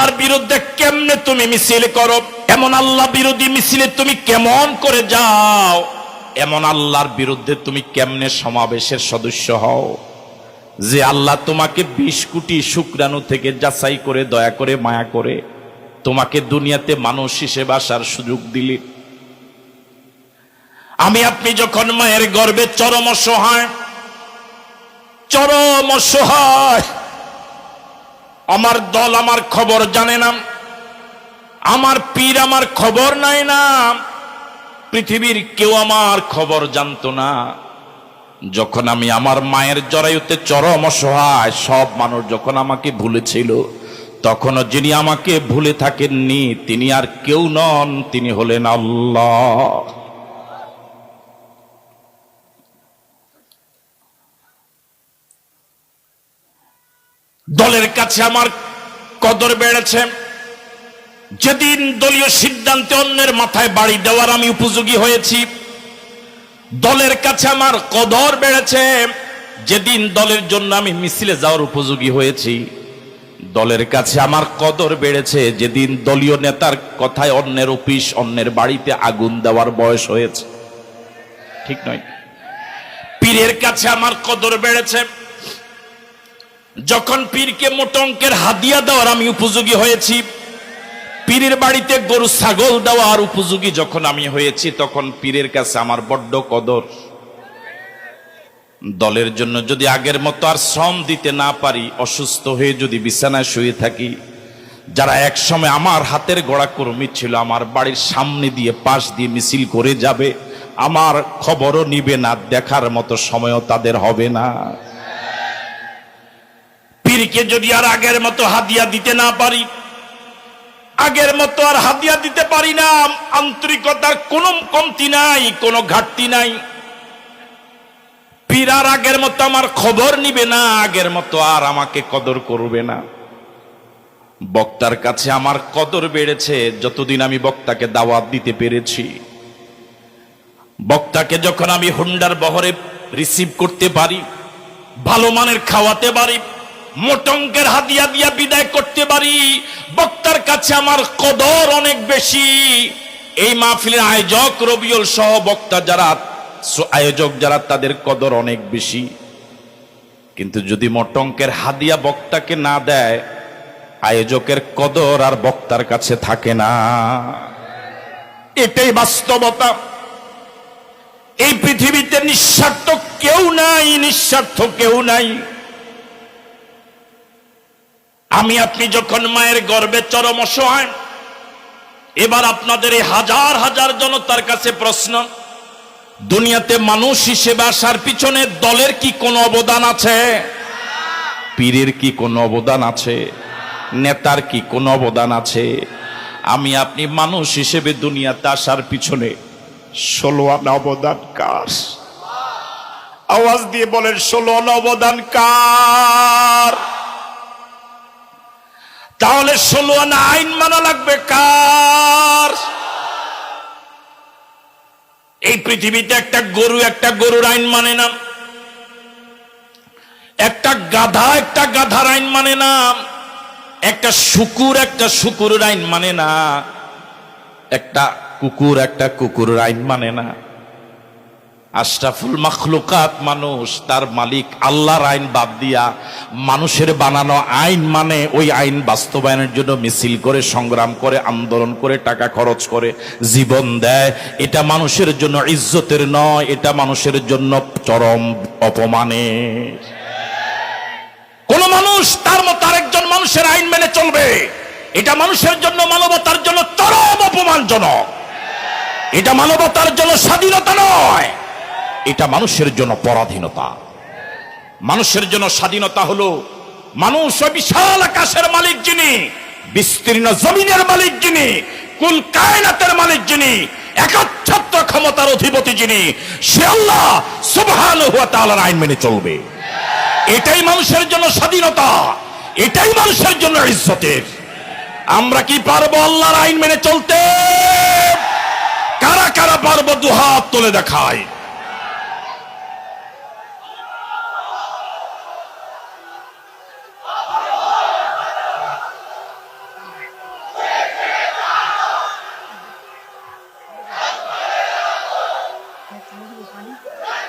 আল্লাহর বিরুদ্ধে কেমনে তুমি মিছিল করো? এমন আল্লাহ বিরোধী মিছিলে তুমি কেমন করে যাও? এমন আল্লাহর বিরুদ্ধে তুমি কেমনে সমাবেশের সদস্য হও? যে আল্লাহ তোমাকে বিশ কোটি শুক্রাণু থেকে যাচাই করে, দয়া করে, মায়া করে, তোমাকে দুনিয়াতে মানুষ হিসেবে আসার সুযোগ দিলি। আমি আপনি যখন মায়ের গর্বে চরম অসহায় চরম অসহায় আমার দল আমার খবর জানে না। আমার পীর আমার খবর নাই না। পৃথিবীর কেউ আমার খবর জানতো না। যখন আমি আমার মায়ের জরায়ুতে চরম অসহায়, সব মানুষ যখন আমাকে ভুলেছিল, তখনও যিনি আমাকে ভুলে থাকেননি, তিনি আর কেউ নন, তিনি হলেন আল্লাহ। দলের কাছে আমার কদর বেড়েছে। যেদিন দলীয় সিদ্ধান্তে অন্যের মাথায় বাড়ি দেওয়ার আমি উপযোগী হয়েছি, দলের কাছে আমার কদর বেড়েছে। যেদিন দলের জন্য আমি মিছিলে যাওয়ার উপযোগী হয়েছি, দলের কাছে আমার কদর বেড়েছে। যেদিন দলীয় নেতার কথায় অন্যের অফিস, অন্যের বাড়িতে আগুন দেওয়ার বয়স হয়েছে। ঠিক নয়। পীরের কাছে আমার কদর বেড়েছে। যখন পীরকে মোট অঙ্কের হাদিয়া দেওয়ার আমি উপযোগী হয়েছি, পীরের বাড়িতে গরু ছাগল দেওয়ার উপযোগী যখন আমি হয়েছি, তখন পীরের কাছে আমার বড্ড কদর। দলের জন্য যদি আগের মতো আর শ্রম দিতে না পারি, অসুস্থ হয়ে যদি বিছানায় শুয়ে থাকি, যারা একসময় আমার হাতের গোড়া কর্মী ছিল, আমার বাড়ির সামনে দিয়ে পাশ দিয়ে মিছিল করে যাবে, আমার খবরও নিবে না, দেখার মতো সময়ও তাদের হবে না। পীরকে যদি আর আগের মতো হাদিয়া দিতে না পারি, আগের মতো আর হাদিয়া দিতে পারি না, আন্তরিকতার কোনো কমতি নাই, কোনো ঘাটতি নাই। পীর আর আগের মতো আমার খবর নিবে না, আগের মতো আর আমাকে কদর করবে না। বক্তার কাছে আমার কদর বেড়েছে, যতদিন আমি বক্তাকে দাওয়াত দিতে পেরেছি। বক্তাকে যখন আমি হুন্ডার বহরে রিসিভ করতে পারি, ভালো মানের খাওয়াতে পারি মোটঙ্কের হাদিয়া দিয়া বিদায় করতে পারি। বক্তার কাছে আমার কদর অনেক বেশি। এই মাহফিলের আয়োজক রবিউল সহ বক্তা যারা আয়োজক যারা, তাদের কদর অনেক বেশি। কিন্তু যদি মোটঙ্কের হাদিয়া বক্তাকে না দেয়, আয়োজকের কদর আর বক্তার কাছে থাকে না। এটাই বাস্তবতা। এই পৃথিবীতে নিঃস্বার্থ কেউ নাই, নিঃস্বার্থ কেউ নাই। আমি আপনি যখন মায়ের গর্বে চরম অসহায়, এবার আপনাদের এই হাজার হাজার জনতার কাছে প্রশ্ন, দুনিয়াতে মানুষ হিসেবে আসার পিছনে দলের কি কোনো অবদান আছে? পীরের কি কোনো অবদান আছে? নেতার কি কোনো অবদান আছে? আমি আপনি মানুষ হিসেবে দুনিয়াতে আসার পিছনে ষোলো আনা অবদান কার? আওয়াজ দিয়ে বলেন, ষোলো আনা অবদান কার? ষোলো আনা আইন মানা লাগবে কার? এই পৃথিবীতে একটা গরু একটা গরুর আইন মানে না। একটা গাধা একটা গাধার আইন মানে না। একটা শুকুর একটা শুকুরের আইন মানে না। একটা কুকুর একটা কুকুরের আইন মানে না। আশরাফুল মখলুকাত মানুষ, তার মালিক আল্লাহর আইন বাদ দিয়া মানুষের বানানো আইন মানে ওই আইন বাস্তবায়নের জন্য মিছিল করে, সংগ্রাম করে, আন্দোলন করে, টাকা খরচ করে, জীবন দেয়। এটা মানুষের জন্য ইজ্জতের নয়, এটা মানুষের জন্য চরম অপমানের। কোন মানুষ তার মতো আরেকজন মানুষের আইন মেনে চলবে। এটা মানুষের জন্য মানবতার জন্য চরম অপমানজনক। এটা মানবতার জন্য স্বাধীনতা নয়। এটা মানুষের জন্য পরাধীনতা। মানুষের জন্য স্বাধীনতা হলো মানুষ বিশাল আকাশের মালিক যিনি, বিস্তীর্ণ জমিনের মালিক যিনি, কুল কায়নাতের মালিক যিনি একচ্ছত্র ক্ষমতার অধিপতি যিনি, সে আল্লাহ সুবহানাহু ওয়া তাআলার আইন মেনে চলবে। এটাই মানুষের জন্য স্বাধীনতা, এটাই মানুষের জন্য ইজ্জতের। আমরা কি পারব আল্লাহর আইন মেনে চলতে? কারা কারা পারব দুহাত তুলে দেখায়? Di depan.